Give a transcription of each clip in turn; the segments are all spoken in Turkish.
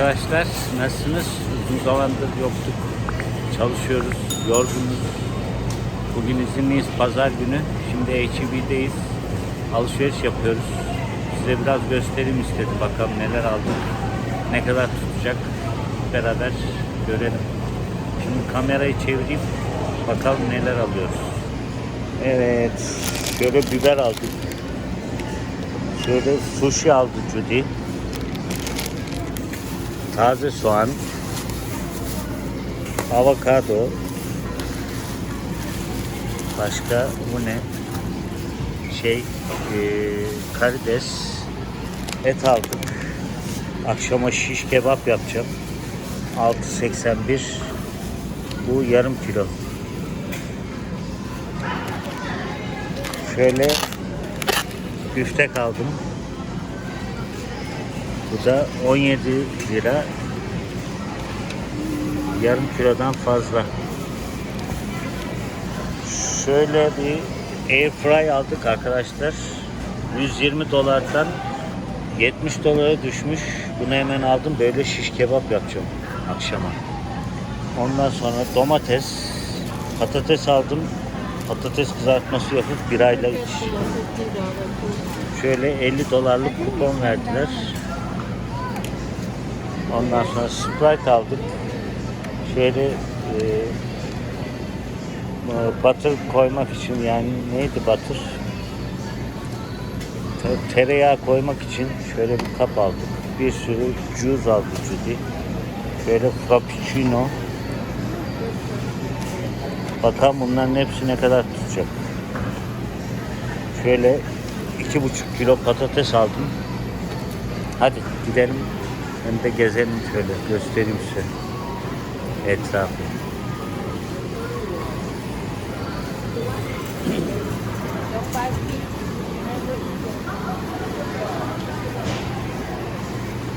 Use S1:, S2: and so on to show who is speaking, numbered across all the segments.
S1: Arkadaşlar. Nasılsınız? Uzun zamandır yoktuk. Çalışıyoruz. Yorgunuz. Bugün izinliyiz. Pazar günü. Şimdi H&B'deyiz. Alışveriş yapıyoruz. Size biraz göstereyim istedim. Bakalım neler aldık. Ne kadar tutacak. Beraber görelim. Şimdi kamerayı çevireyim. Bakalım neler alıyoruz. Evet. Şöyle biber aldık. Şöyle sushi aldı Judy. Taze soğan. Avokado. Başka bu ne? Şey, eee karides. Et aldık. Akşama şiş kebap yapacağım. 6.81 bu yarım kilo. Şöyle büftek aldım. Bu da 17 lira. Yarım kilodan fazla. Şöyle bir air fry aldık arkadaşlar. 120 dolardan 70 dolara düşmüş. Bunu hemen aldım. Böyle şiş kebap yapacağım akşama. Ondan sonra domates, patates aldım. Patates kızartması yapıp birayla iç. Şöyle 50 dolarlık kupon verdiler. Ondan sonra Sprite aldık. Şöyle e, butter koymak için yani neydi? Te- Tereyağı koymak için şöyle bir kap aldık. Bir sürü juice aldık Judy. Şöyle frappuccino. Bakalım bunların hepsi ne kadar tutacak. Şöyle iki buçuk kilo patates aldım. Hadi gidelim. Hem de gezelim şöyle. Göstereyim size etrafı.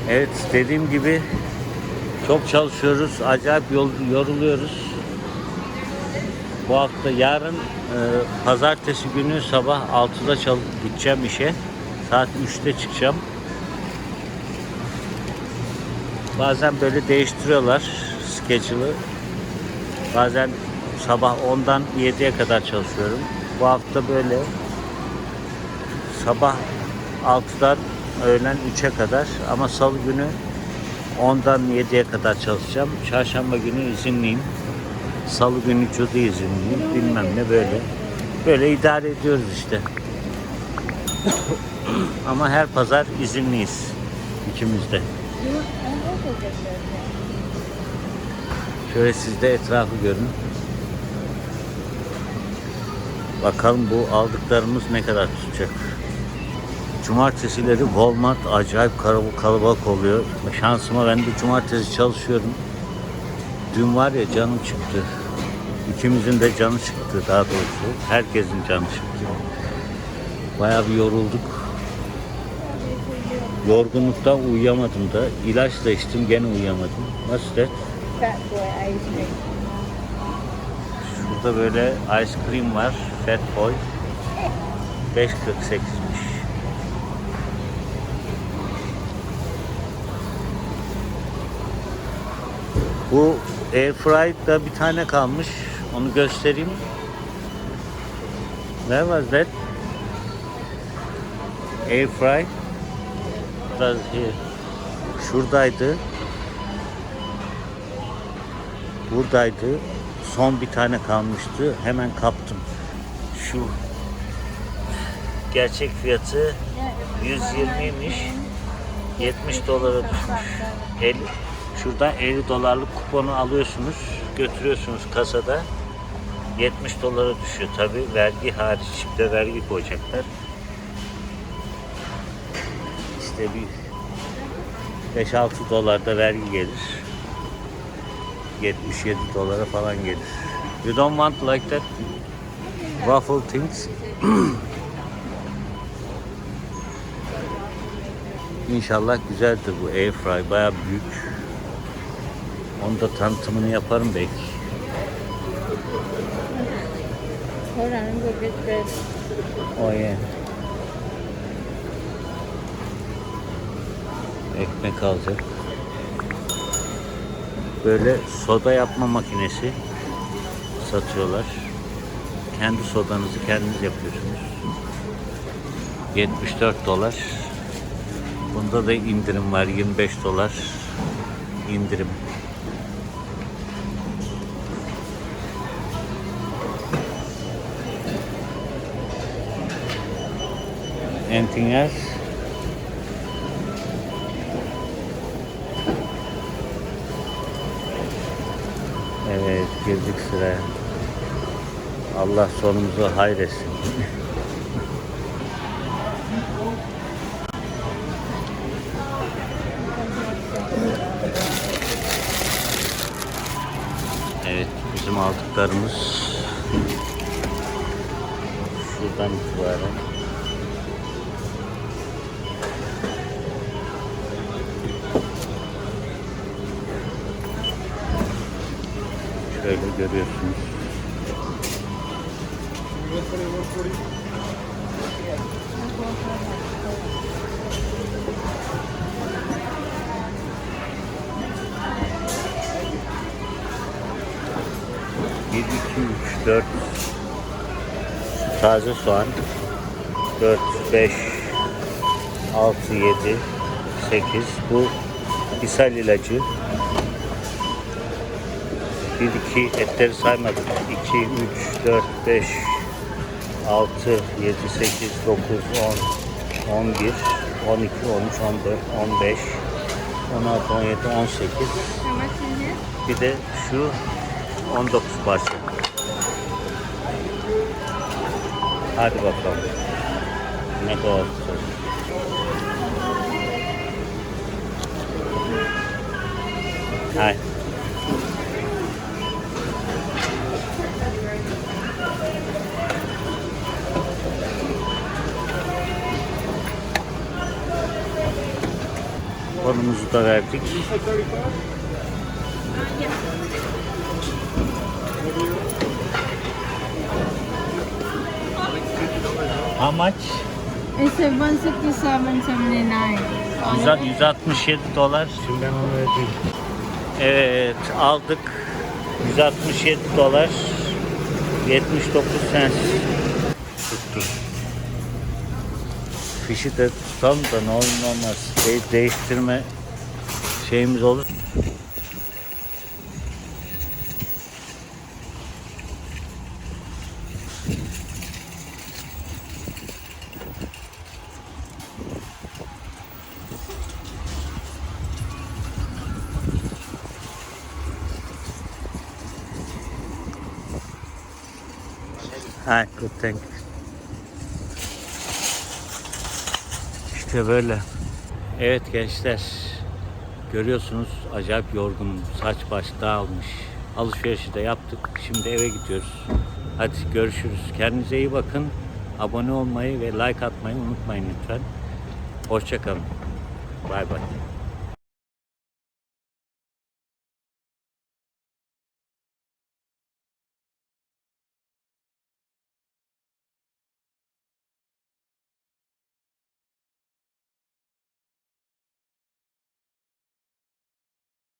S1: Evet dediğim gibi çok çalışıyoruz. Acayip yoruluyoruz. Bu hafta yarın e, pazartesi günü sabah 6'da çal gideceğim işe. Saat 3'te çıkacağım. Bazen böyle değiştiriyorlar schedule'ı. Bazen sabah 10'dan 7'ye kadar çalışıyorum. Bu hafta böyle sabah 6'dan öğlen 3'e kadar ama salı günü 10'dan 7'ye kadar çalışacağım. Çarşamba günü izinliyim. Salı günü cudu izinliyim. Bilmem ne böyle. Böyle idare ediyoruz işte. ama her pazar izinliyiz. ikimiz de. Şöyle siz de etrafı görün. Bakalım bu aldıklarımız ne kadar tutacak. Cumartesileri Walmart acayip kalabalık, oluyor. Şansıma ben de cumartesi çalışıyorum. Dün var ya canım çıktı. İkimizin de canı çıktı daha doğrusu. Herkesin canı çıktı. Bayağı bir yorulduk. Yorgunluktan uyuyamadım da. İlaç da içtim gene uyuyamadım. Nasıl de?
S2: Fat boy ice cream.
S1: Şurada böyle ice cream var. Fat Boy. 5.48'miş. Bu Airfry'da bir tane kalmış. Onu göstereyim. Where was that? Airfry. Biraz. Şuradaydı. Buradaydı. Son bir tane kalmıştı. Hemen kaptım. Şu gerçek fiyatı 120'ymiş. 70 dolara düşmüş. 50, şuradan 50 dolarlık kuponu alıyorsunuz. Götürüyorsunuz kasada. 70 dolara düşüyor tabi vergi hariç çifte vergi koyacaklar. İşte bir 5-6 dolar da vergi gelir. 77 dolara falan gelir. You don't want like that waffle things? İnşallah güzeldir bu airfry bayağı büyük. Onu da tanıtımını yaparım belki.
S2: Hold on, I'm get this.
S1: Oh yeah. Ekmek alacak. Böyle soda yapma makinesi satıyorlar. Kendi sodanızı kendiniz yapıyorsunuz. 74 dolar. Bunda da indirim var 25 dolar indirim. Anything else? Girdik sıraya. Allah sonumuzu hayretsin. Evet bizim aldıklarımız şuradan itibaren şöyle görüyorsunuz. Bir, iki, üç, dört taze soğan. Dört, beş, altı, yedi, sekiz. Bu ishal ilacı. 1, 2 etleri saymadık. 2, 3, 4, 5, 6, 7, 8, 9, 10, 11, 12, 13, 14,
S2: 15, 16, 17, 18.
S1: Bir de şu 19 parça. Hadi bakalım. Ne kadar olacak? Hayır. Konumuzu da verdik. How much?
S2: It's a 167.79.
S1: 167 dolar.
S3: Şimdi ben onu ödeyeyim.
S1: Evet aldık. 167 dolar. 79 sent tuttu. Fişi de tutalım da ne olur ne olmaz. De- değiştirme şeyimiz olur. Ha, good thank you. İşte böyle. Evet gençler. Görüyorsunuz acayip yorgunum. Saç baş dağılmış. Alışverişi de yaptık. Şimdi eve gidiyoruz. Hadi görüşürüz. Kendinize iyi bakın. Abone olmayı ve like atmayı unutmayın lütfen. Hoşçakalın. Bay bay.